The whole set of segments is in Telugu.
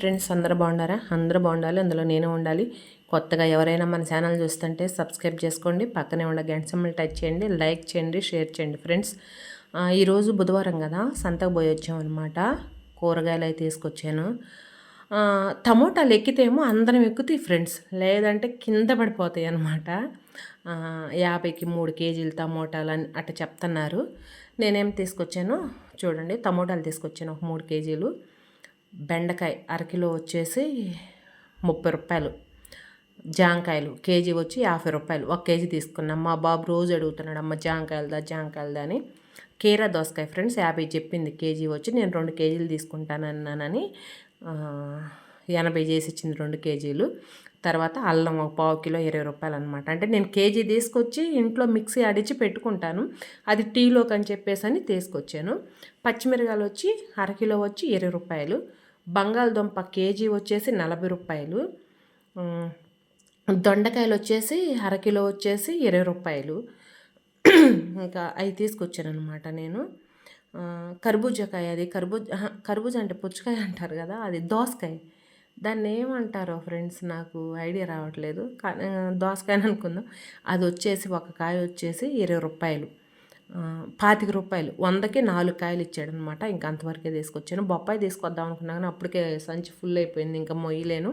ఫ్రెండ్స్ అందరూ బాగుండారా అందరూ బాగుండాలి. అందులో నేను ఉండాలి. కొత్తగా ఎవరైనా మన ఛానల్ చూస్తుంటే సబ్స్క్రైబ్ చేసుకోండి. పక్కనే ఉండే గంట సింబల్ టచ్ చేయండి. లైక్ చేయండి. షేర్ చేయండి ఫ్రెండ్స్. ఈరోజు బుధవారం కదా? సంతకు పోయి వచ్చామన్నమాట కూరగాయలు అయితే తీసుకొచ్చాను. టమోటాలు ఎక్కితేమో అందరం ఎక్కుతాయి ఫ్రెండ్స్. లేదంటే కింద పడిపోతాయి అన్నమాట. యాభైకి మూడు కేజీలు టమోటాలు అని అట్ట చెప్తున్నారు. నేనేం తీసుకొచ్చాను చూడండి. టమోటాలు తీసుకొచ్చాను. ఒక మూడు కేజీలు. బెండకాయ అరకిలో వచ్చేసి ముప్పై రూపాయలు. జాంకాయలు కేజీ వచ్చి యాభై రూపాయలు. ఒక కేజీ తీసుకున్నాం. మా బాబు రోజు అడుగుతున్నాడు అమ్మ జాంకాయలదా జాంకాయలదా అని. కీరా దోసకాయ ఫ్రెండ్స్ యాభై చెప్పింది. కేజీ వచ్చి నేను రెండు కేజీలు తీసుకుంటాను అన్నానని ఎనభై చేసి ఇచ్చింది రెండు కేజీలు. తర్వాత అల్లం ఒక పావు కిలో ఇరవై రూపాయలు అనమాట అంటే నేను కేజీ తీసుకొచ్చి ఇంట్లో మిక్సీ అడిచి పెట్టుకుంటాను. అది టీలోకి అని చెప్పేసి అని తీసుకొచ్చాను. పచ్చిమిరకాయలు వచ్చి అరకిలో వచ్చి ఇరవై రూపాయలు. బంగాళదుంప కేజీ వచ్చేసి నలభై రూపాయలు. దొండకాయలు వచ్చేసి అరకిలో వచ్చేసి ఇరవై రూపాయలు. ఇంకా అవి తీసుకొచ్చాను అనమాట నేను కర్బూజకాయ అది. కర్బూజ కర్బూజ అంటే పుచ్చకాయ అంటారు కదా అది దోసకాయ. దాన్ని ఏమంటారో ఫ్రెండ్స్ నాకు ఐడియా రావట్లేదు. కానీ దోసకాయ అనుకుందాం. అది వచ్చేసి ఒక కాయ వచ్చేసి ఇరవై రూపాయలు. పాతిక రూపాయలు. వందకి నాలుగు కాయలు ఇచ్చాడనమాట. ఇంకా అంతవరకే తీసుకొచ్చాను. బొప్పాయి తీసుకొద్దాం అనుకున్నా కానీ అప్పటికే సంచి ఫుల్ అయిపోయింది. ఇంకా మొయ్యలేను.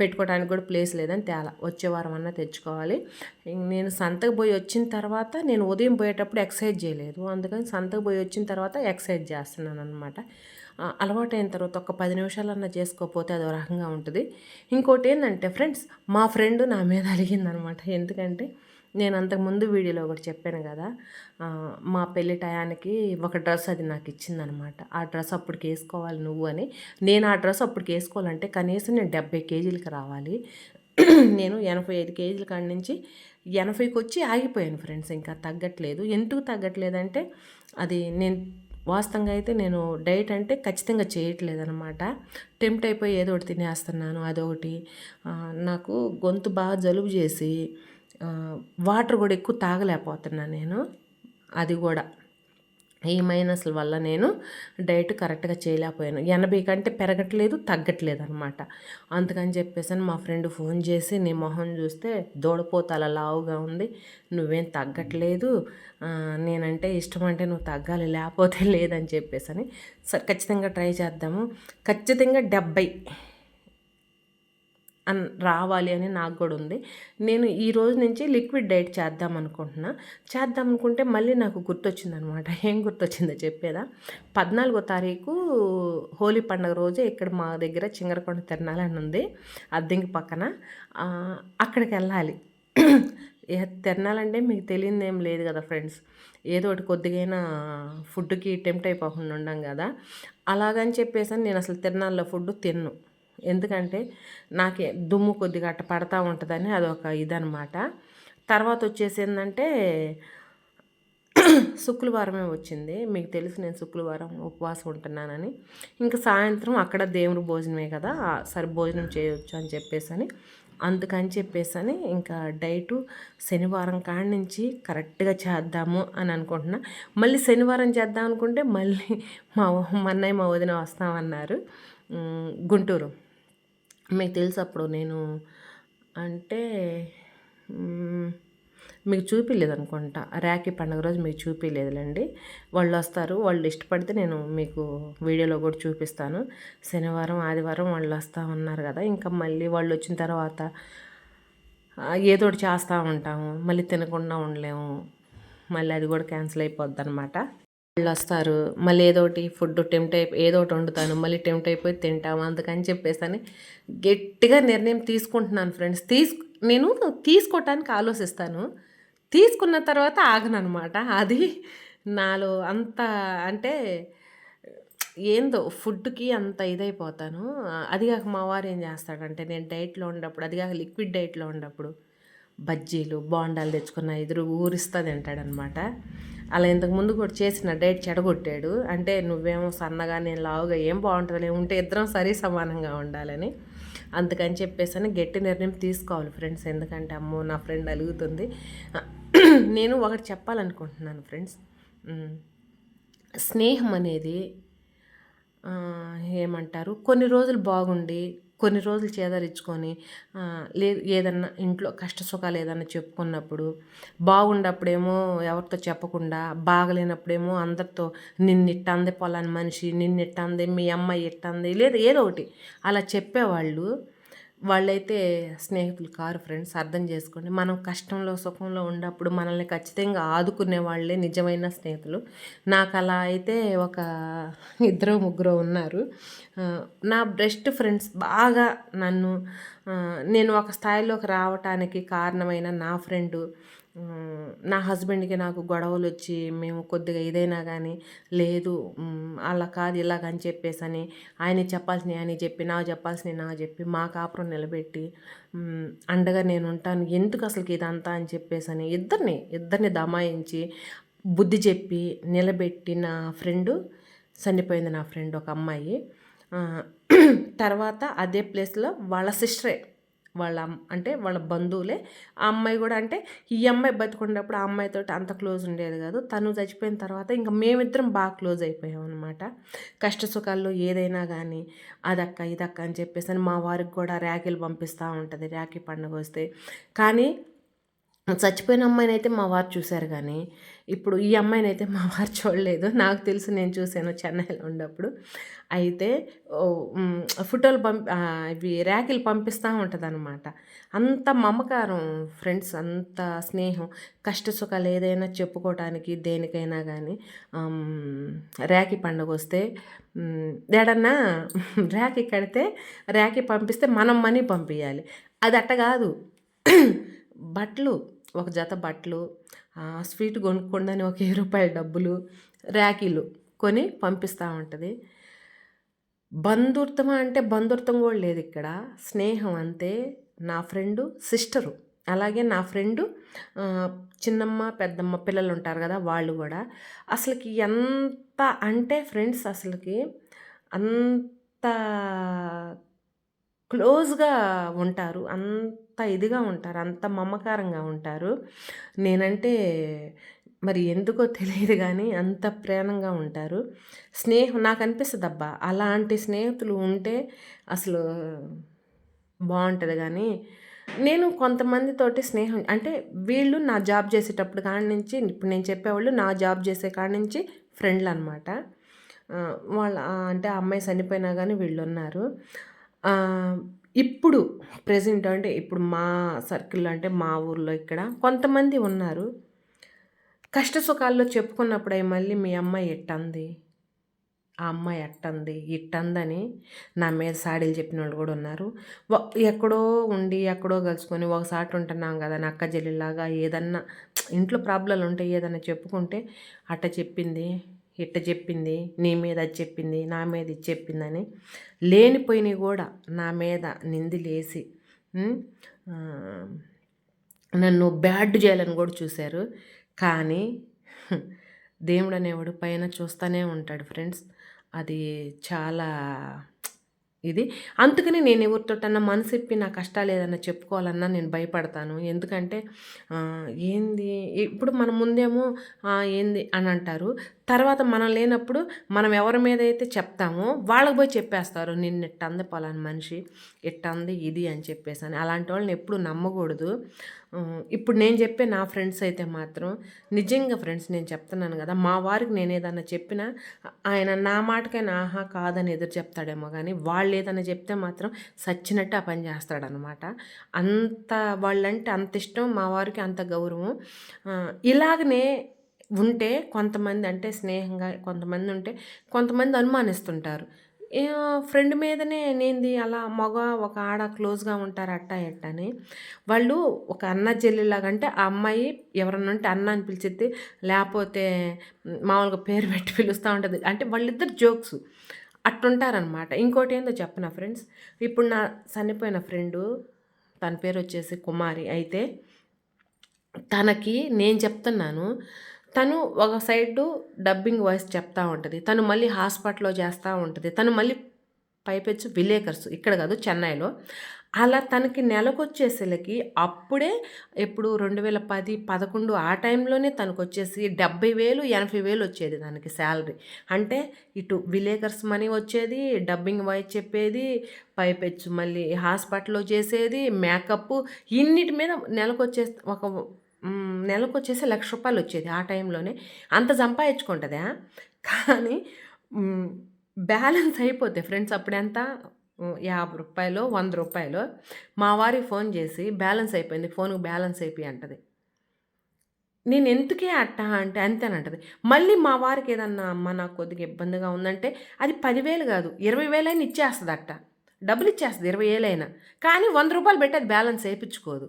పెట్టుకోవడానికి కూడా ప్లేస్ లేదని తేలా. వచ్చే వారం అన్నా తెచ్చుకోవాలి. నేను సంతకు పోయి వచ్చిన తర్వాత నేను ఉదయం పోయేటప్పుడు ఎక్సర్సైజ్ చేయలేదు. అందుకని సంతకు పోయి వచ్చిన తర్వాత ఎక్సర్సైజ్ చేస్తున్నాను అనమాట అలవాటైన తర్వాత ఒక పది నిమిషాలన్నా చేసుకోకపోతే అదో రకంగా ఉంటుంది. ఇంకోటి ఏంటంటే ఫ్రెండ్స్ మా ఫ్రెండ్ నా మీద అడిగిందనమాట ఎందుకంటే నేను అంతకుముందు వీడియోలో ఒకటి చెప్పాను కదా మా పెళ్ళి టయానికి ఒక డ్రెస్ అది నాకు ఇచ్చిందనమాట. ఆ డ్రెస్ అప్పటికి వేసుకోవాలి నువ్వు అని. నేను ఆ డ్రెస్ అప్పటికి వేసుకోవాలంటే కనీసం నేను డెబ్బై కేజీలకి రావాలి. నేను ఎనభై ఐదు కేజీల కాడి నుంచి ఎనభైకి వచ్చి ఆగిపోయాను ఫ్రెండ్స్ ఇంకా తగ్గట్లేదు. ఎందుకు తగ్గట్లేదంటే అది నేను వాస్తవంగా అయితే నేను డైట్ అంటే ఖచ్చితంగా చేయట్లేదు అనమాట టెంప్ట్ అయిపోయి ఏదో ఒకటి తినేస్తున్నాను అదొకటి. నాకు గొంతు బాగా జలుబు చేసి వాటర్ కూడా ఎక్కువ తాగలేకపోతున్నాను నేను. అది కూడా. ఈ మైనస్ల వల్ల నేను డైట్ కరెక్ట్గా చేయలేకపోయాను. ఎనభై కంటే పెరగట్లేదు తగ్గట్లేదు అనమాట అందుకని చెప్పేసి మా ఫ్రెండ్ ఫోన్ చేసి నీ మొహం చూస్తే దూడపోత అలా లావుగా ఉంది నువ్వేం తగ్గట్లేదు నేనంటే ఇష్టం అంటే నువ్వు తగ్గాలి లేకపోతే లేదని చెప్పేసి అని సరే ఖచ్చితంగా ట్రై చేద్దాము. ఖచ్చితంగా డెబ్బై అన్ రావాలి అని నాకు కూడా ఉంది. నేను ఈ రోజు నుంచి లిక్విడ్ డైట్ చేద్దాం అనుకుంటున్నా. చేద్దాం అనుకుంటే మళ్ళీ నాకు గుర్తొచ్చిందనమాట. ఏం గుర్తొచ్చిందో చెప్పేదా? పద్నాలుగో తారీఖు హోలీ పండుగ రోజే ఇక్కడ మా దగ్గర చింగరకొండ తిరణాలని ఉంది. అద్దెంకి పక్కన. అక్కడికి వెళ్ళాలి. తిరణాలంటే మీకు తెలియదు ఏం లేదు కదా ఫ్రెండ్స్. ఏదో ఒకటి కొద్దిగైనా ఫుడ్కి టెంప్ట్ అయిపోకుండా ఉండం కదా. అలాగని చెప్పేసి నేను అసలు తిరణాల్లో ఫుడ్ తిన్ను. ఎందుకంటే నాకు దుమ్ము కొద్దిగా అట్ట పడతా ఉంటుందని అదొక ఇదనమాట తర్వాత వచ్చేసి ఏంటంటే శుక్రవారమే వచ్చింది. మీకు తెలుసు నేను శుక్రవారం ఉపవాసం ఉంటున్నానని. ఇంకా సాయంత్రం అక్కడ దేవుడు భోజనమే కదా. సరి సరే భోజనం చేయొచ్చు అని చెప్పేసి అని అందుకని చెప్పేసి అని ఇంకా డైటు శనివారం కాడి నుంచి కరెక్ట్గా చేద్దాము అని అనుకుంటున్నా. మళ్ళీ శనివారం చేద్దాం అనుకుంటే మళ్ళీ మా మా అన్నయ్య మా వదిన వస్తామన్నారు. గుంటూరు. మీకు తెలుసు అప్పుడు నేను అంటే మీకు చూపించలేదు అనుకుంటా. రాఖీ పండుగ రోజు మీకు చూపించలేదులేండి వాళ్ళు వస్తారు వాళ్ళు ఇష్టపడితే నేను మీకు వీడియోలో కూడా చూపిస్తాను. శనివారం ఆదివారం వాళ్ళు వస్తూ ఉన్నారు కదా ఇంకా మళ్ళీ వాళ్ళు వచ్చిన తర్వాత ఏదో ఒకటి చేస్తూ ఉంటాము. మళ్ళీ తినకుండా ఉండలేము. మళ్ళీ అది కూడా క్యాన్సిల్ అయిపోద్ది అనమాట వాళ్ళు వస్తారు. మళ్ళీ ఏదో ఒకటి ఫుడ్ టెంప్ట్ అయిపోయి ఏదో ఒకటి వండుతాను మళ్ళీ టెంప్ట్ అయిపోయి తింటాము అందుకని చెప్పేసి అని గట్టిగా నిర్ణయం తీసుకుంటున్నాను ఫ్రెండ్స్. తీసుకు నేను తీసుకోవటానికి ఆలోచిస్తాను. తీసుకున్న తర్వాత ఆగను అనమాట అది నాలో అంత అంటే ఏందో ఫుడ్కి అంత ఇదైపోతాను. అది కాక మా వారు ఏం చేస్తాడంటే నేను డైట్లో ఉన్నప్పుడు అది కాక లిక్విడ్ డైట్లో ఉన్నప్పుడు బజ్జీలు బోండాలు తెచ్చుకున్న ఎదురు ఊరిస్తా తింటాడనమాట అలా ఇంతకు ముందు కూడా చేసిన డైట్ చెడగొట్టాడు. అంటే నువ్వేమో సన్నగా నేను లావుగా ఏం బాగుంటుంది ఉంటే ఇద్దరం సరి సమానంగా ఉండాలని. అందుకని చెప్పేసి అని గట్టి నిర్ణయం తీసుకోవాలి ఫ్రెండ్స్. ఎందుకంటే అమ్మో నా ఫ్రెండ్ అలుగుతుంది. నేను ఒకటి చెప్పాలనుకుంటున్నాను ఫ్రెండ్స్. స్నేహం అనేది ఏమంటారు? కొన్ని రోజులు బాగుండి కొన్ని రోజులు చేదరించుకొని లేదు ఏదన్నా ఇంట్లో కష్ట సుఖాలు ఏదన్నా చెప్పుకున్నప్పుడు బాగుండప్పుడేమో ఎవరితో చెప్పకుండా బాగలేనప్పుడేమో అందరితో నిన్నిట్టంది పొలాని మనిషి నిన్నిట్టంది మీ అమ్మాయి ఇట్టంది లేదు ఏదో ఒకటి అలా చెప్పేవాళ్ళు. వాళ్ళైతే స్నేహితులు కారు ఫ్రెండ్స్ అర్థం చేసుకోండి. మనం కష్టంలో సుఖంలో ఉన్నప్పుడు మనల్ని ఖచ్చితంగా ఆదుకునే వాళ్ళే నిజమైన స్నేహితులు. నాకు అలా అయితే ఒక ఇద్దరు ముగ్గురు ఉన్నారు. నా బెస్ట్ ఫ్రెండ్స్ బాగా నన్ను నేను ఒక స్థాయిలోకి రావటానికి కారణమైన నా ఫ్రెండు నా హస్బెండ్కి నాకు గొడవలు వచ్చి మేము కొద్దిగా ఏదైనా కానీ లేదు అలా కాదు ఇలాగ అని చెప్పేసి అని ఆయన చెప్పాల్సిన ఆయన చెప్పి నాకు చెప్పాల్సిన నాకు చెప్పి మా కాపురం నిలబెట్టి అండగా నేను ఉంటాను ఎందుకు అసలుకి ఇదంతా అని చెప్పేసి అని ఇద్దరిని ఇద్దరిని దమాయించి బుద్ధి చెప్పి నిలబెట్టి నా ఫ్రెండు చనిపోయింది నా ఫ్రెండ్ ఒక అమ్మాయి. తర్వాత అదే ప్లేస్లో వాళ్ళ సిస్టరే వాళ్ళ అంటే వాళ్ళ బంధువులే. ఆ అమ్మాయి కూడా అంటే ఈ అమ్మాయి బతుకున్నప్పుడు ఆ అమ్మాయితో అంత క్లోజ్ ఉండేది కాదు. తను చచ్చిపోయిన తర్వాత ఇంకా మేమిద్దరం బాగా క్లోజ్ అయిపోయాం అనమాట కష్ట సుఖాల్లో ఏదైనా కానీ అదక్క ఇదక్క అని చెప్పేసి అని మా వారికి కూడా ర్యాకీలు పంపిస్తూ ఉంటుంది. ర్యాకీ పండుగ వస్తే. కానీ చచ్చిపోయిన అమ్మాయిని అయితే మా వారు చూశారు కానీ ఇప్పుడు ఈ అమ్మాయిని అయితే మా వారు చూడలేదు. నాకు తెలుసు నేను చూశాను చెన్నైలో ఉన్నప్పుడు. అయితే ఫోటోలు పంపి ఇవి ర్యాకిలు పంపిస్తూ ఉంటుంది అనమాట అంత మమకారం ఫ్రెండ్స్ అంత స్నేహం కష్ట సుఖాలు ఏదైనా చెప్పుకోవటానికి దేనికైనా కానీ ర్యాకి పండుగ వస్తే ఎడన్నా ఏడన్నా ర్యాకి కడితే ర్యాకి పంపిస్తే మనం మనీ పంపించాలి అది అట్ట కాదు. బట్టలు ఒక జత బట్టలు స్వీట్ కొనుక్కోండి ఒక ఇరవై రూపాయల డబ్బులు ర్యాకీలు కొని పంపిస్తూ ఉంటుంది. బంధుత్వం అంటే బంధుత్వం కూడా లేదు ఇక్కడ. స్నేహం అంతే. నా ఫ్రెండు సిస్టరు. అలాగే నా ఫ్రెండు చిన్నమ్మ పెద్దమ్మ పిల్లలు ఉంటారు కదా వాళ్ళు కూడా. అసలుకి ఎంత అంటే ఫ్రెండ్స్ అసలుకి అంత క్లోజ్గా ఉంటారు. అంత ఇదిగా ఉంటారు అంత మమకారంగా ఉంటారు. నేనంటే మరి ఎందుకో తెలియదు కానీ అంత ప్రేమంగా ఉంటారు. స్నేహం నాకు అనిపిస్తుంది అబ్బా అలాంటి స్నేహితులు ఉంటే అసలు బాగుంటుంది కానీ నేను కొంతమందితోటి స్నేహం అంటే వీళ్ళు నా జాబ్ చేసేటప్పుడు కాడి నుంచి ఇప్పుడు నేను చెప్పేవాళ్ళు నా జాబ్ చేసే కాడి నుంచి ఫ్రెండ్లు అనమాట వాళ్ళ అంటే ఆ అమ్మాయి చనిపోయినా కానీ వీళ్ళు ఉన్నారు. ఇప్పుడు ప్రజెంట్ అంటే ఇప్పుడు మా సర్కిల్లో అంటే మా ఊర్లో ఇక్కడ కొంతమంది ఉన్నారు. కష్ట సుఖాల్లో చెప్పుకున్నప్పుడు మళ్ళీ మీ అమ్మాయి ఎట్టంది? ఆ అమ్మాయి అట్టంది ఇట్టందని నా మీద సాడీలు చెప్పిన వాళ్ళు కూడా ఉన్నారు. ఎక్కడో ఉండి ఎక్కడో కలుసుకొని ఒకసారి ఉంటున్నాం కదా నా అక్క చెల్లిలాగా ఏదన్నా ఇంట్లో ప్రాబ్లంలు ఉంటే ఏదన్నా చెప్పుకుంటే అట్ట చెప్పింది. ఇట్ట చెప్పింది? నీ మీద అది చెప్పింది? నా మీద ఇది చెప్పిందని లేనిపోయిన కూడా నా మీద నిందిలేసి నన్ను బ్యాడ్ చేయాలని కూడా చూశారు. కానీ దేవుడు అనేవాడు పైన చూస్తూనే ఉంటాడు ఫ్రెండ్స్. అది చాలా ఇది. అందుకని నేను ఎవరితోటన్నా మనసు చెప్పి నా కష్టాలు ఏదన్నా చెప్పుకోవాలన్నా నేను భయపడతాను. ఎందుకంటే ఏంది? ఇప్పుడు మన ముందేమో ఏంది అని అంటారు. తర్వాత మనం లేనప్పుడు మనం ఎవరి మీద అయితే చెప్తామో వాళ్ళకి పోయి చెప్పేస్తారు నిన్ను ఇట్టంది పలాని మనిషి ఇట్టంది ఇది అని చెప్పేసి అని. అలాంటి వాళ్ళని ఎప్పుడు నమ్మకూడదు. ఇప్పుడు నేను చెప్పే నా ఫ్రెండ్స్ అయితే మాత్రం నిజంగా ఫ్రెండ్స్ నేను చెప్తున్నాను కదా మా వారికి నేను ఏదన్నా చెప్పినా ఆయన నా మాటకైనా ఆహా కాదని ఎదురు చెప్తాడేమో కానీ వాళ్ళు ఏదైనా చెప్తే మాత్రం సచ్చినట్టు ఆ పని చేస్తాడనమాట అంత వాళ్ళంటే అంత ఇష్టం మా వారికి అంత గౌరవం. ఇలాగనే ఉంటే కొంతమంది అంటే స్నేహంగా కొంతమంది ఉంటే కొంతమంది అనుమానిస్తుంటారు. ఫ్రెండ్ మీదనే నేంది అలా మగ ఒక ఆడ క్లోజ్గా ఉంటారు అట్ట ఎట్ట అని. వాళ్ళు ఒక అన్న చెల్లిలాగా అంటే ఆ అమ్మాయి ఎవరన్నా ఉంటే అన్న అని పిలిచిద్ది లేకపోతే మామూలుగా పేరు పెట్టి పిలుస్తూ ఉంటుంది. అంటే వాళ్ళిద్దరు జోక్స్ అట్టుంటారనమాట ఇంకోటి ఏందో చెప్పనా ఫ్రెండ్స్? ఇప్పుడు నా చనిపోయిన ఫ్రెండు తన పేరు వచ్చేసి కుమారి అయితే తనకి నేను చెప్తున్నాను తను ఒక సైడు డబ్బింగ్ వాయిస్ చెప్తా ఉంటుంది తను మళ్ళీ హాస్పిటల్లో చేస్తూ ఉంటుంది తను మళ్ళీ పైపెచ్చు విలేకర్స్ ఇక్కడ కాదు చెన్నైలో. అలా తనకి నెలకొచ్చేసరికి అప్పుడే ఎప్పుడు రెండు వేల పది పదకొండు ఆ టైంలోనే తనకు వచ్చేసి డెబ్బై వేలు ఎనభై వేలు వచ్చేది దానికి శాలరీ. అంటే ఇటు విలేకర్స్ మనీ వచ్చేది డబ్బింగ్ వాయిస్ చెప్పేది పైపెచ్చు మళ్ళీ హాస్పిటల్లో చేసేది మేకప్ ఇన్నిటి మీద నెలకు వచ్చే ఒక నెలకు వచ్చేసి లక్ష రూపాయలు వచ్చేది ఆ టైంలోనే. అంత సంపాదించుకుంటుందా కానీ బ్యాలెన్స్ అయిపోతే ఫ్రెండ్స్ అప్పుడెంత. యాభై రూపాయలు వంద రూపాయలు మా వారికి ఫోన్ చేసి బ్యాలెన్స్ అయిపోయింది ఫోన్కి బ్యాలెన్స్ అయిపోయి అంటది. నేను ఎందుకే అట్ట అంటే అంతేనంటది. మళ్ళీ మా వారికి ఏదన్నా అమ్మ నాకు కొద్దిగా ఇబ్బందిగా ఉందంటే అది పదివేలు కాదు ఇరవై వేలైనా ఇచ్చేస్తుంది అట్ట డబ్బులు ఇచ్చేస్తుంది ఇరవై వేలైనా. కానీ వంద రూపాయలు పెట్టి అది బ్యాలెన్స్ వేయించుకోదు.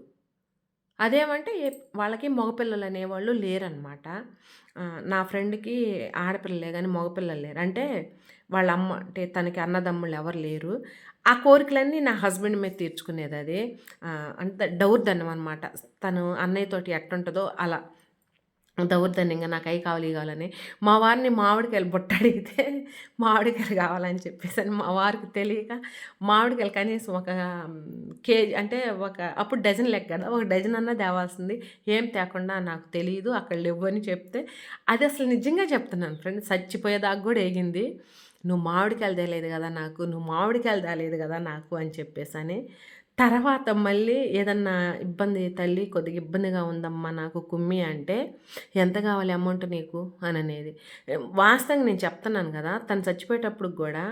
అదేమంటే వాళ్ళకి మగపిల్లలు అనేవాళ్ళు లేరనమాట నా ఫ్రెండ్కి ఆడపిల్లలే కానీ మగపిల్లలు లేరు. అంటే వాళ్ళ అమ్మ అంటే తనకి అన్నదమ్ముళ్ళు ఎవరు లేరు. ఆ కోరికలన్నీ నా హస్బెండ్ మీద తీర్చుకునేది అది. అంత దౌర్దన్యం అనమాట తను అన్నయ్యతోటి ఎట్టుంటుందో అలా. దౌర్ధన్యంగా నాకు అవి కావాలి కావాలని. మా వారిని మామిడికాయలు బుట్ట అడిగితే మామిడికాయలు కావాలని చెప్పేసి అని మా వారికి తెలియక మామిడికాయలు కనీసం ఒక కేజీ అంటే ఒక అప్పుడు డజన్ లెక్క కదా ఒక డజన్ అన్నా తేవాల్సింది. ఏం తేకుండా నాకు తెలియదు అక్కడ లేవు అని చెప్తే అది అసలు నిజంగా చెప్తున్నాను ఫ్రెండ్ చచ్చిపోయేదాకా కూడా ఏగింది. నువ్వు మామిడికాయలు తేలేదు కదా నాకు నువ్వు మామిడికాయలు తేలేదు కదా నాకు అని చెప్పేసి అని తర్వాత మళ్ళీ ఏదన్నా ఇబ్బంది తల్లి కొద్దిగా ఇబ్బందిగా ఉందమ్మా నాకు కుమ్మి అంటే ఎంత కావాలి అమౌంట్ నీకు? అని అనేది. వాస్తవంగా నేను చెప్తున్నాను కదా తను చచ్చిపోయేటప్పుడు కూడా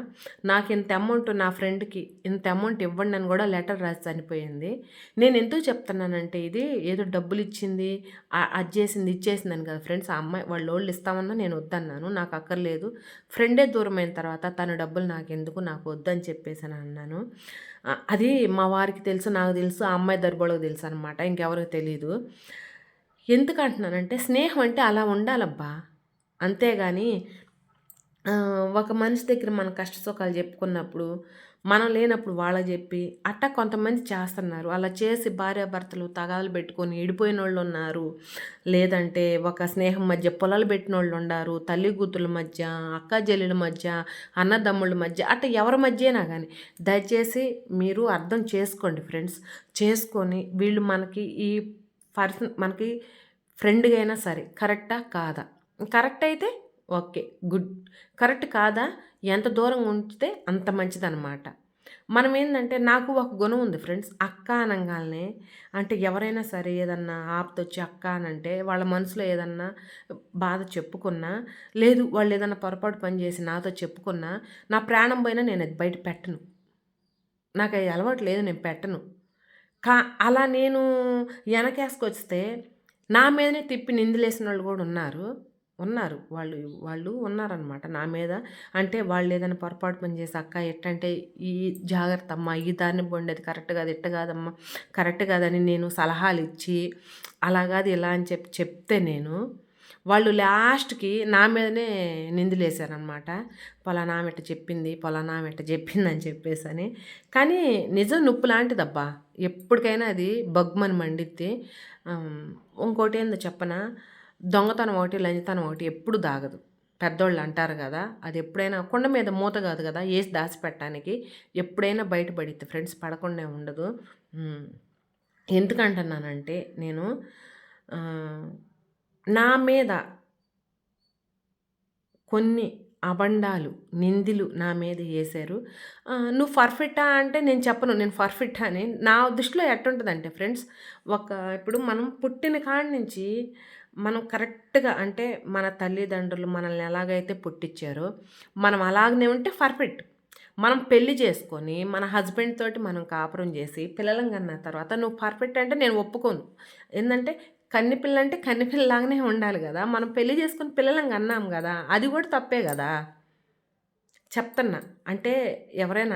నాకు ఇంత అమౌంట్ నా ఫ్రెండ్కి ఇంత అమౌంట్ ఇవ్వండి అని కూడా లెటర్ రాసి చనిపోయింది. నేను ఎందుకు చెప్తున్నానంటే ఇది ఏదో డబ్బులు ఇచ్చింది అది చేసింది ఇచ్చేసిందని కదా ఫ్రెండ్స్. ఆ అమ్మాయి వాళ్ళు ఓళ్ళు ఇస్తామన్నా నేను వద్దన్నాను నాకు అక్కర్లేదు. ఫ్రెండే దూరమైన తర్వాత తన డబ్బులు నాకు ఎందుకు నాకు వద్దని చెప్పేసి అన్నాను. అది మా వారికి తెలుసు నాకు తెలుసు ఆ అమ్మాయి దర్బోళ్ళకి తెలుసు అనమాట ఇంకెవరికి తెలియదు ఎందుకు అంటున్నానంటే స్నేహం అంటే అలా ఉండాలబ్బా. అంతేగాని ఒక మనిషి దగ్గర మన కష్ట సుఖాలు చెప్పుకున్నప్పుడు మనం లేనప్పుడు వాళ్ళ చెప్పి అట్ట కొంతమంది చేస్తున్నారు. అలా చేసి భార్యాభర్తలు తగాలు పెట్టుకొని ఇడిపోయిన వాళ్ళు ఉన్నారు. లేదంటే ఒక స్నేహం మధ్య పొలాలు పెట్టిన వాళ్ళు ఉన్నారు తల్లి కూతుళ్ళ మధ్య అక్క చెల్లెల మధ్య అన్నదమ్ముళ్ళ మధ్య అట్ట ఎవరి మధ్యనా కానీ దయచేసి మీరు అర్థం చేసుకోండి ఫ్రెండ్స్. చేసుకొని వీళ్ళు మనకి ఈ పర్సన్ మనకి ఫ్రెండ్గా అయినా సరే కరెక్టా కాదా? కరెక్ట్ అయితే ఓకే. గుడ్. కరెక్ట్ కాదా? ఎంత దూరం ఉంచితే అంత మంచిదన్నమాట. మనం ఏంటంటే నాకు ఒక గుణం ఉంది ఫ్రెండ్స్ అక్క అనగానే అంటే ఎవరైనా సరే ఏదన్నా ఆపతొచ్చి అక్క అనంటే వాళ్ళ మనసులో ఏదన్నా బాధ చెప్పుకున్నా లేదు వాళ్ళు ఏదన్నా పొరపాటు పని చేసి నాతో చెప్పుకున్నా నా ప్రాణం పోయినా నేను అది బయట పెట్టను. నాకు అది అలవాటు లేదు నేను పెట్టను. కా అలా నేను వెనకేసుకొస్తే నా మీదనే తిప్పి నిందిలేసిన వాళ్ళు కూడా ఉన్నారు. ఉన్నారు. వాళ్ళు వాళ్ళు ఉన్నారనమాట నా మీద. అంటే వాళ్ళు ఏదైనా పొరపాటు పని చేసి అక్క ఎట్టంటే ఈ జాగ్రత్త అమ్మా ఈ దారిని పోండేది కరెక్ట్ కాదు ఎట్ట కాదమ్మా కరెక్ట్ కాదని నేను సలహాలు ఇచ్చి అలా కాదు ఇలా అని చెప్పి చెప్తే నేను వాళ్ళు లాస్ట్కి నా మీదనే నిందులేశారనమాట పొలానా మెట్ట చెప్పింది పొలానా మెట్ట చెప్పింది అని చెప్పేసి అని కానీ నిజం నొప్పు లాంటిదబ్బా. ఎప్పటికైనా అది బగ్మని మండిద్ది ఇంకోటి ఏందో చెప్పనా? దొంగతనం ఒకటి లంచతనం ఒకటి ఎప్పుడు దాగదు. పెద్దోళ్ళు అంటారు కదా అది ఎప్పుడైనా కొండ మీద మూత కాదు కదా వేసి దాచిపెట్టడానికి ఎప్పుడైనా బయటపడిద్ది. ఫ్రెండ్స్ పడకుండా ఉండదు. ఎందుకంటున్నానంటే నేను నా మీద కొన్ని అబండాలు నిందిలు నా మీద వేశారు. నువ్వు పర్ఫెక్టా అంటే నేను చెప్పను నేను ఫర్ఫిట్టా అని నా దృష్టిలో ఎట్టుంటుందంటే ఫ్రెండ్స్ ఒక ఇప్పుడు మనం పుట్టిన కాడి నుంచి మనం కరెక్ట్గా అంటే మన తల్లిదండ్రులు మనల్ని ఎలాగైతే పుట్టించారో మనం అలాగనే ఉంటే పర్ఫెక్ట్. మనం పెళ్ళి చేసుకొని మన హస్బెండ్ తోటి మనం కాపురం చేసి పిల్లలను కన్న తర్వాత నువ్వు పర్ఫెక్ట్ అంటే నేను ఒప్పుకోను. ఏంటంటే కన్ని పిల్ల అంటే కన్ని పిల్లలాగానే ఉండాలి కదా. మనం పెళ్ళి చేసుకుని పిల్లలను కన్నాం కదా. అది కూడా తప్పే కదా. చెప్తున్నా. అంటే ఎవరైనా